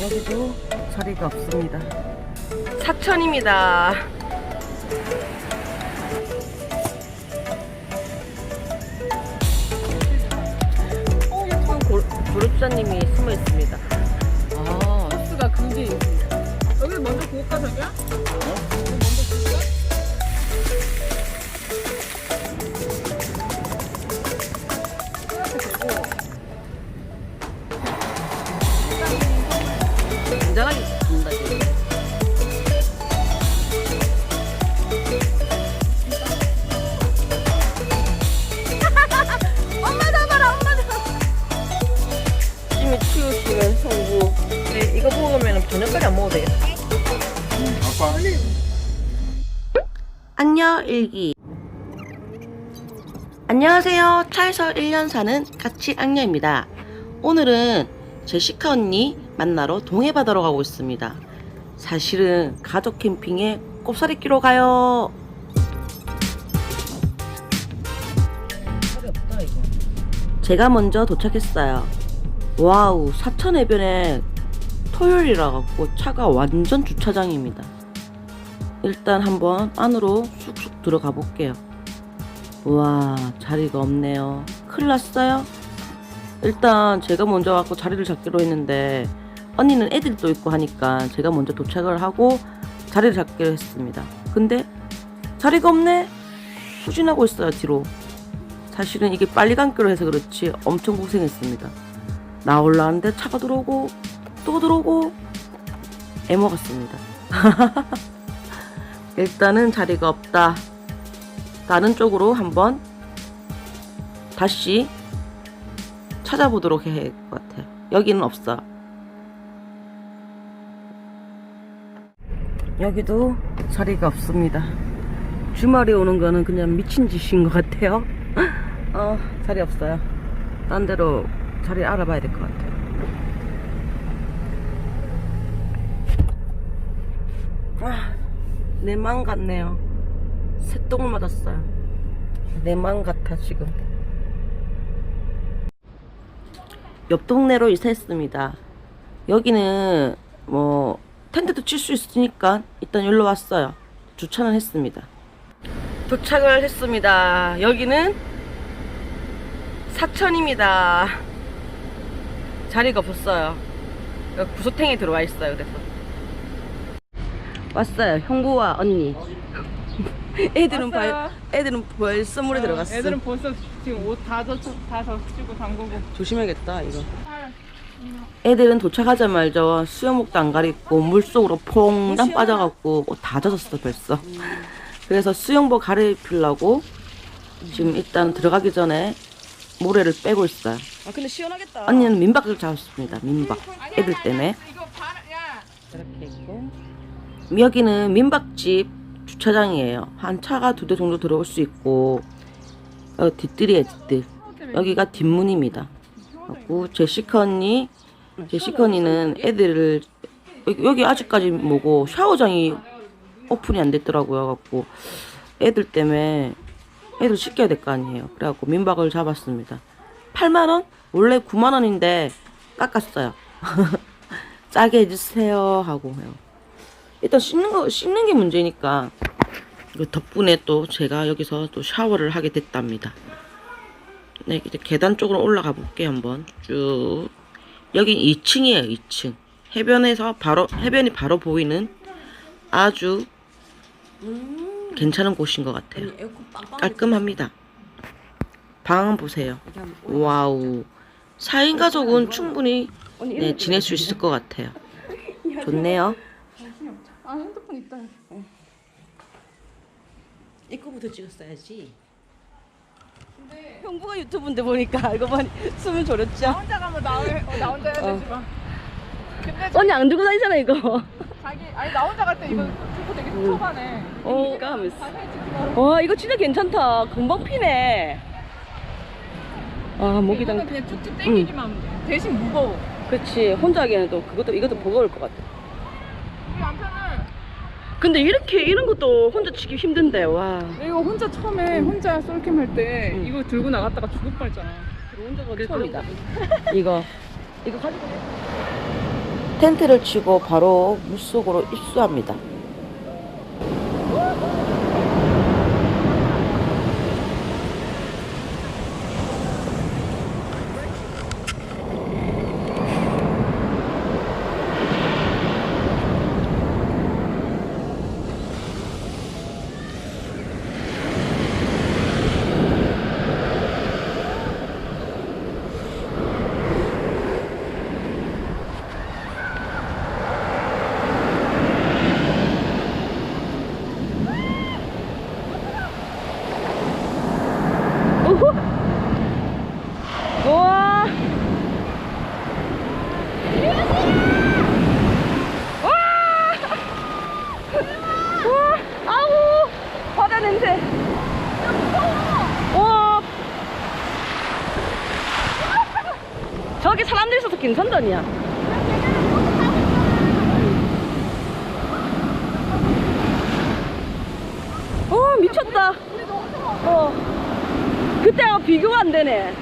여기도 자리가 없습니다. 사천입니다. 고- 조립사님이 숨어 있습니다. 아, 버스가 그게 여기 먼저 자기야? 굉 안녕 일기. 안녕하세요. 차에서 1년 사는 까치 악녀입니다. 오늘은 제시카 언니 만나러 동해 바다로 가고 있습니다. 사실은 가족 캠핑에 꼽사리 끼러 가요. 제가 먼저 도착했어요. 와우 사천 해변에 토요일이라 갖고 차가 완전 주차장입니다 일단 한번 안으로 쑥쑥 들어가 볼게요. 우와, 자리가 없네요. 큰일 났어요. 일단 제가 먼저 갖고 자리를 잡기로 했는데 언니는 애들이 또 있고 하니까 제가 먼저 도착을 하고 자리를 잡기로 했습니다. 근데 자리가 없네? 후진하고 있어요, 뒤로. 사실은 이게 빨리 감기로 해서 그렇지 엄청 고생했습니다. 나 올라왔는데 차가 들어오고 또 들어오고 애먹었습니다. 일단은 자리가 없다. 다른 쪽으로 한번 다시 찾아보도록 해야 할 것 같아요. 여기는 없어. 여기도 자리가 없습니다. 주말에 오는 거는 그냥 미친 짓인 것 같아요. 어, 자리 없어요. 딴 데로 자리 알아봐야 될 것 같아요. 아, 내맘 같네요. 새똥을 맞았어요. 내맘 같아, 지금. 옆 동네로 이사했습니다. 여기는 뭐 텐트도 칠 수 있으니까 일단 여기로 왔어요. 주차는 했습니다. 도착을 했습니다. 여기는 사천입니다. 자리가 없었어요. 구소탱이 들어와 있어요. 그래서 왔어요. 형구와 언니. 애들은. 발, 애들은 벌써 물에 들어갔어. 애들은 벌써 지금 옷 다 젖, 다 젖히고 담그고 조심해야겠다 이거. 애들은 도착하자마자 수영복도 안 가리고 물 속으로 퐁당 빠져갖고 옷 다 젖었어 벌써. 그래서 수영복 갈아입히려고 지금 일단 들어가기 전에 모래를 빼고 있어요. 아 근데 시원하겠다 언니는 민박을 잡았습니다. 민박. 애들 때문에. 이렇게 있고 여기는 민박집 주차장이에요. 한 차가 두 대 정도 들어올 수 있고 여기 뒷뜰이에요 뒷뜰. 여기가 뒷문입니다. 하고 제시카 언니 제시카 언니는 애들을 여기, 아직까지 뭐고 샤워장이 오픈이 안 됐더라고요. 갖고 애들 때문에 애들 씻겨야 될 거 아니에요. 그래갖고 민박을 잡았습니다. 8만 원? 원래 9만 원인데 깎았어요. 짜게 해주세요 하고 해요. 일단 씻는 거 씻는 게 문제니까 이거 덕분에 또 제가 여기서 또 샤워를 하게 됐답니다. 네, 이제 계단 쪽으로 올라가 볼게요 한번 쭉. 여긴 2층이에요 2층. 해변에서 바로 해변이 바로 보이는 아주 괜찮은 곳인 것 같아요. 깔끔합니다. 방 보세요. 와우. 4인 가족은 충분히 네, 지낼 수 있을 것 같아요. 좋네요. 아 핸드폰 있다 이거부터 찍었어야지. 근데 형부가 유튜브인데 보니까 알고 보니 숨을 나 졸였죠. 혼자 가면 나, 어, 나 혼자 해야 어. 되지만 근데 저, 언니 안 들고 다니잖아 이거. 자기 아니 나 혼자 갈 때 이거 들고 되게 섭섭하네 어, 까면서. 자기 찍지 마라 와 이거 진짜 괜찮다. 금방 피네. 아 목이 이거는 당. 그냥 쭉쭉 당기기만 하면 돼 대신 무거워 그렇지 혼자 하기에는 또 그것도 이것도 버거울 것 같아. 근데 이렇게 이런 것도 혼자 치기 힘든데 와. 이거 혼자 처음에 혼자 솔캠 할때 응. 이거 들고 나갔다가 죽을 뻔했잖아 처음이다. 이거 이거 가지고. 텐트를 치고 바로 물속으로 입수합니다. 우와. 와. 아우. 바다 냄새. 와. 저기 사람들 있어서 괜찮다니야. 어 미쳤다. 어. 그때하고 비교가 안 되네.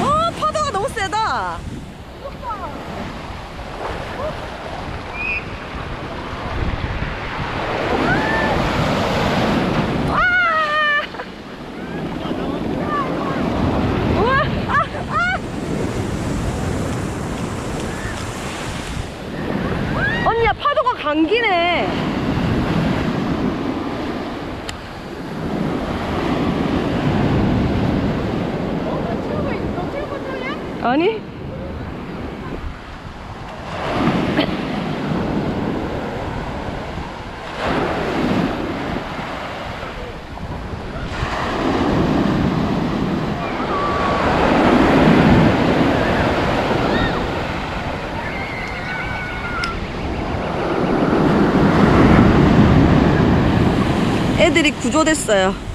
어, 파도가 너무 세다. 아! 우와, 아, 아! 언니야, 파도가 감기네. 아니? 애들이 구조됐어요.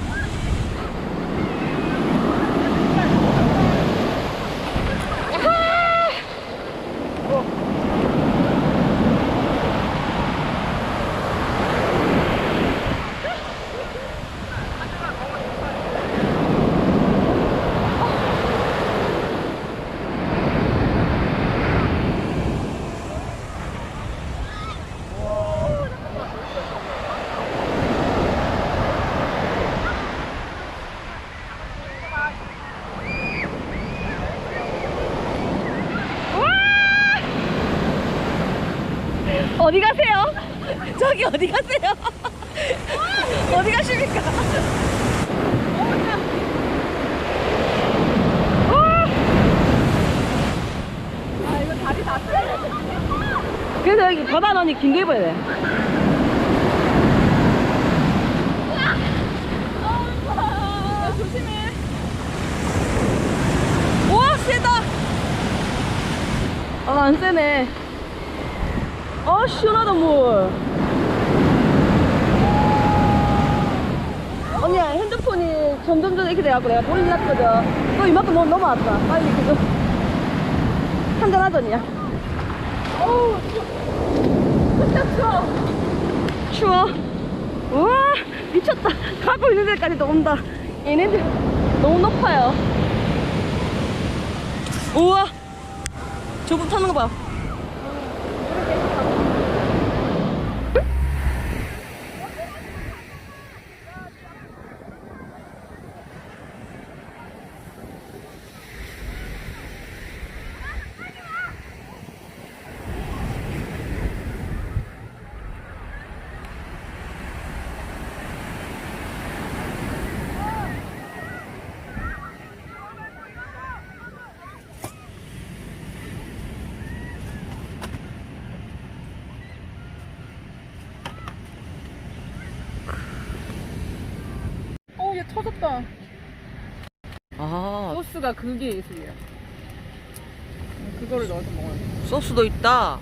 어디 가세요? 저기 어디 가세요? 어디 가십니까? 아 이거 다리 다 쓰여. 그래서 여기 바다 너니 긴게 입어야 돼. 야 조심해. 와 세다. 아안 세네. 아 시원하다 물. 언니야 핸드폰이 점점 점 이렇게 돼갖고 내가 보이지 않거든. 또 이만큼 너무 넘어왔다. 빨리 그거 한잔 하더니야. 어우 진짜 추워. 추워. 우와 미쳤다. 가고 있는 데까지도 온다. 얘네들 너무 높아요. 우와 저분 타는 거 봐. 얘 터졌다. 아 소스가 그게 예술이야. 그거를 넣어서 먹어야 돼. 소스도 있다.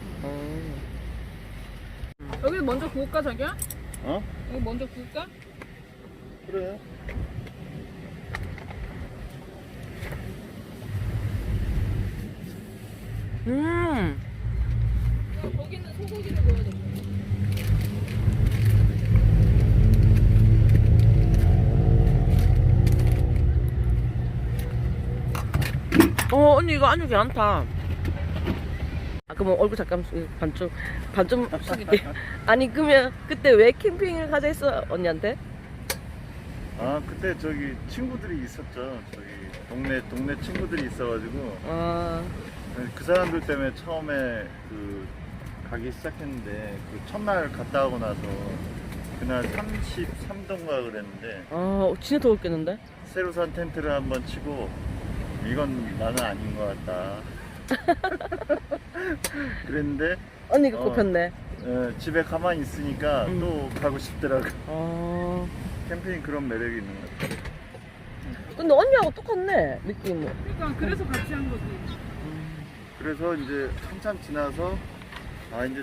여기 먼저 구울까 자기야? 어? 여기 먼저 구울까? 그래. 음. 거기는 소고기를 넣어야 돼. 어 언니 이거 안주 괜찮다. 아 그러면 얼굴 잠깐 반쯤 반쯤 숙이게. 아니 그러면 그때 왜 캠핑을 가자 했어 언니한테? 아 그때 저기 친구들이 있었죠. 저기 동네 동네 친구들이 있어가지고 아 그 사람들 때문에 처음에 그 가기 시작했는데 그 첫날 갔다 오고 나서 그날 33도인가 그랬는데 아, 진짜 더웠겠는데? 새로 산 텐트를 한번 치고 이건 나는 아닌 것 같다. 그랬는데 언니가 어. 꼽혔네. 어, 집에 가만히 있으니까 음. 또 가고 싶더라고. 아. 캠핑 그런 매력이 있는 것 같아. 근데 언니하고 똑같네 느낌은. 그러니까 그래서 같이 한 거지. 그래서 이제 한참 지나서 아 이제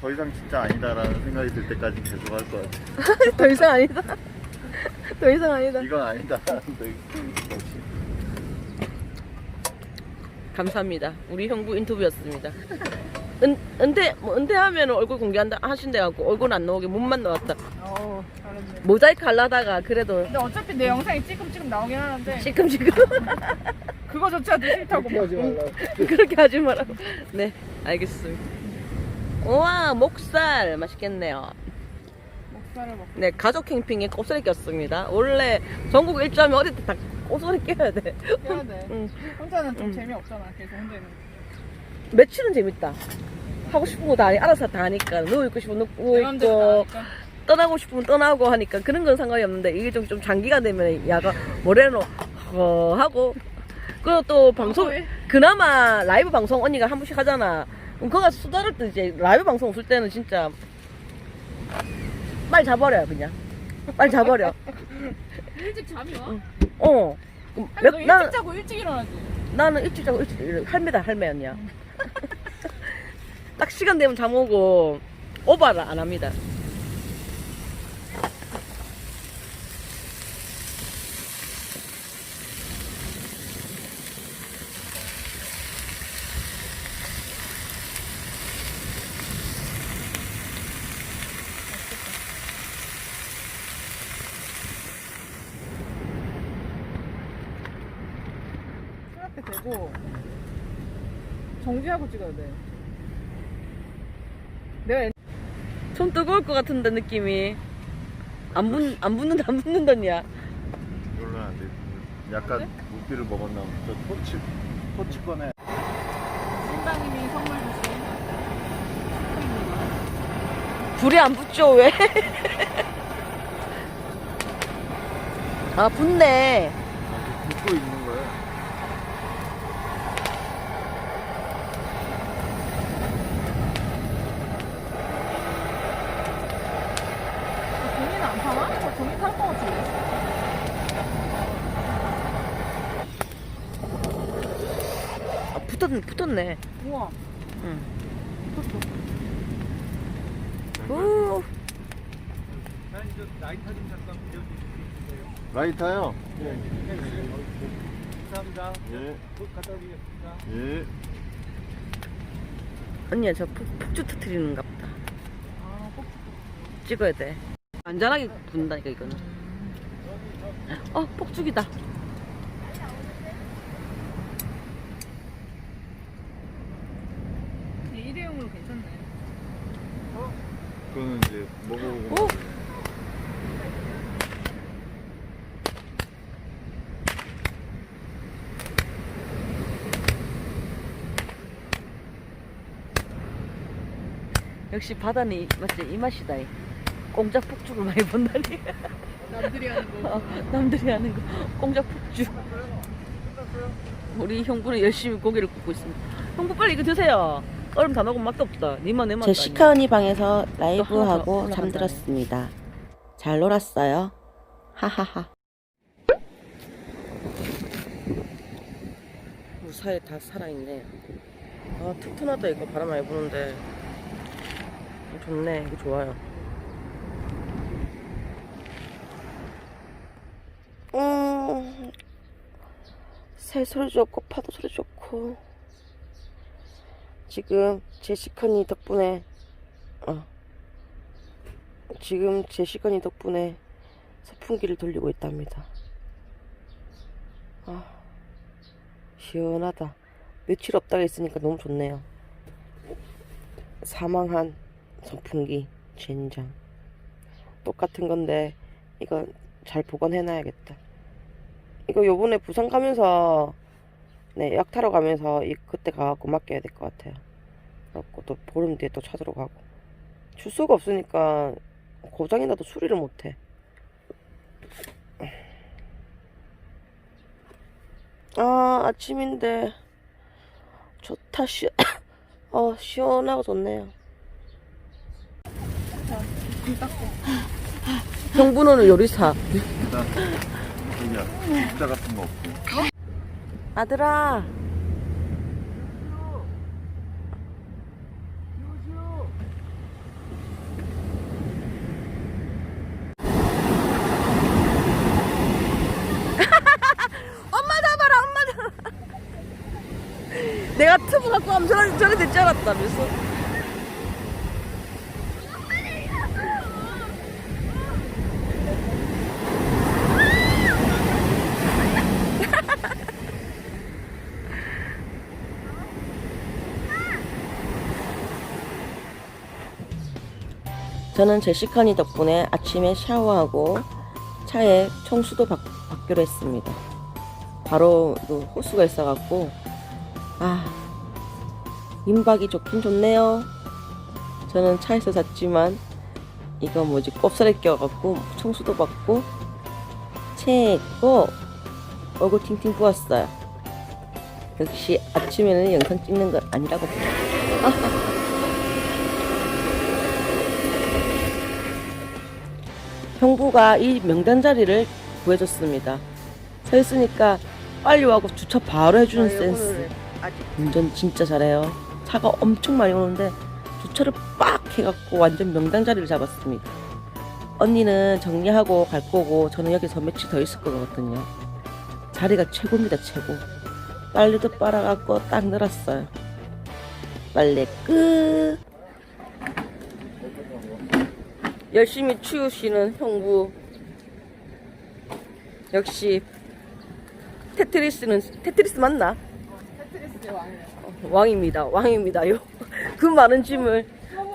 더 이상 진짜 아니다라는 생각이 들 때까지 계속 할 것 같아. 더 이상 아니다. 더 이상 아니다. 이건 아니다라는 없이. 감사합니다. 우리 형부 인터뷰였습니다. 은, 은퇴, 뭐 은퇴하면 얼굴 공개한다 하신대 갖고 얼굴 안 나오게 몸만 나왔다. 어, 잘했네. 모자이크 하려다가 그래도 근데 어차피 내 영상이 찌끔찌끔 나오긴 하는데 지금지금 그거조차도 싫다고. 막. 그렇게 하지 말라고. 네, 알겠습니다. 우와, 목살 맛있겠네요. 목살을 먹. 네, 가족 캠핑에 꼽살이 꼈습니다. 원래 전국 일주하면 어디 다 꼽살이 껴야 돼. 해야 돼. 응. 혼자는 좀 응. 재미없잖아. 계속 혼자 있는. 거. 며칠은 재밌다. 하고 싶은 거다 하니, 알아서 다 하니까. 누워 있고 싶으면 내 누워있고, 맘대로. 떠나고 싶으면 떠나고 하니까 그런 건 상관이 없는데 이게 좀, 좀 장기가 되면 야가 뭐래노 어, 하고 그리고 또 방송 왜? 그나마 라이브 방송 언니가 한 번씩 하잖아 그럼 그거 가서 수다를 때 이제 라이브 방송 없을 때는 진짜 빨리 자버려요 그냥 빨리 자버려 일찍 잠이 와? 어. 몇, 너 일찍 나는, 자고 일찍 일어나지. 나는 일찍 자고 일찍 일어- 할매다 할매 언니야 딱 시간 되면 잠 오고 오바를 안 합니다 되고 정지하고 찍어야 돼. 내가 옛- 손 뜨거울 것 같은데 느낌이 안, 붙, 안 붙는다 안 붙는다냐 이걸로는 안 돼. 약간 무기를 먹었나 보다. 저 토치 토치 꺼내. 신당님이 선물 주신 불이 안 붙죠 왜? 아 붙네 붙고 있는 거야. 종이는 안 파나? 저 종이 팔것 같은데. 아, 붙었네 붙었네 우와. 응. 붙었어. 우 라이터요? 감사합니다. 예. 곧 갖다 드리겠습니다. 예. 언니야 저 폭, 폭주 터트리는가 보다 아, 꼭 찍어야 돼 안전하게 붙는다니까 이거는 어 폭죽이다 근데 일회용으로 괜찮네. 그거는 이제 먹어보고. 오! 역시 바다는 이, 맞지 이 맛이다 이. 공작 폭죽을 많이 본다니 남들이 하는 거. 어, 남들이 하는 거 공작 폭죽 우리 형부는 열심히 고기를 굽고 있습니다 형부 빨리 이거 드세요 얼음 다 녹으면 맛도 없다 니만 내만 제 시카 언니 방에서 라이브하고. 잠들었습니다. 잘 놀았어요. 하하하. 무사히 다 살아있네. 아, 튼튼하다, 이거. 바람 많이 부는데. 좋네, 이거 좋아요. 음, 새 소리 좋고, 파도 소리 좋고. 지금 제시카니 덕분에, 어, 지금 제시카니 덕분에 선풍기를 돌리고 있답니다. 아, 시원하다. 며칠 없다가 있으니까 너무 좋네요. 사망한 선풍기, 젠장. 똑같은 건데, 이거 잘 보관해놔야겠다. 이거 요번에 부산 가면서, 네, 약 타러 가면서, 이, 그때 가갖고 맡겨야 될 것 같아요. 그래갖고 또 보름 뒤에 또 찾으러 가고. 주소가 없으니까 고장이 나도 수리를 못해. 아, 아침인데 좋다 시, 어 시원하고 좋네요. 형부는 요리사. 일단 여기야 같은 거 없고. 아들아. 내가 튜브 갖고 가면 저렇게, 될줄 알았다면서. 저는 제시카니 덕분에 아침에 샤워하고 차에 청수도 받, 받기로 했습니다. 바로 그 호수가 있어갖고 아 임박이 좋긴 좋네요. 저는 차에서 잤지만 이거 뭐지 꼽살에 껴갖고 청수도 받고 최고 얼굴 팅팅 부었어요. 역시 아침에는 영상 찍는 건 아니라고 봅니다. 형부가 이 명단 자리를 구해줬습니다. 서 있으니까 빨리 와고 주차 바로 해주는 센스. 운전 진짜 잘해요. 차가 엄청 많이 오는데 주차를 빡 해갖고 완전 명당 자리를 잡았습니다. 언니는 정리하고 갈 거고 저는 여기서 며칠 더 있을 거거든요. 자리가 최고입니다, 최고. 빨래도 빨아갖고 딱 늘었어요. 빨래 끝. 열심히 치우시는 형부. 역시 테트리스는 테트리스 맞나? 테트리스의 왕이야. 어, 왕입니다. 왕입니다요. 그 많은 짐을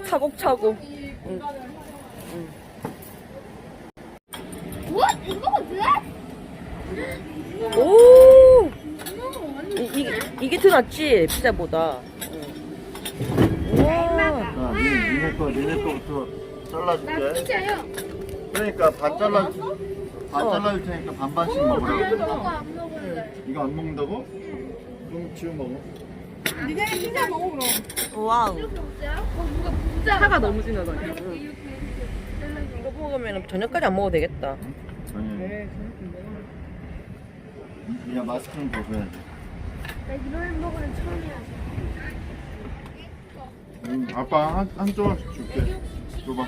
차곡차곡. 응. What? 이거 왜? 오! 이, 이게, 이게 더 낫지, 피자보다. 응. 우와. 자, 니, 니네 거, 니네 거부터 잘라줄게. 진짜요? 그러니까 반 잘라, 반 어. 잘라줄 테니까 반반씩 먹으라고. 이거 안 먹을래. 이거 안 먹는다고? 그럼 지금 먹어. 니네 피자 먹어 그럼. 와우. 어. 차가 너무 진하다. 이거 먹으면 저녁까지 안 먹어도 되겠다. 아니, 네. 그냥 마스크는 벗어야지. 나 이런 먹으면 처음이야. 음, 아빠 한, 한 조각씩 줄게. 줘봐.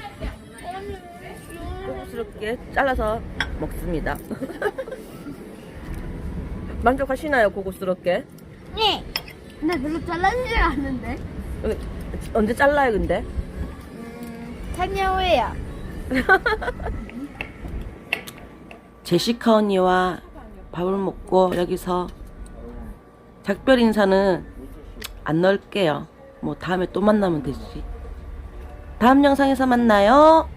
고급스럽게 잘라서 먹습니다. 만족하시나요, 고급스럽게? 네. 나 별로 잘라지지 않는데. 어, 언제 잘라요, 근데? 음, 찬여회야. 제시카 언니와 밥을 먹고 여기서 작별 인사는 안 넣을게요. 뭐 다음에 또 만나면 되지. 다음 영상에서 만나요.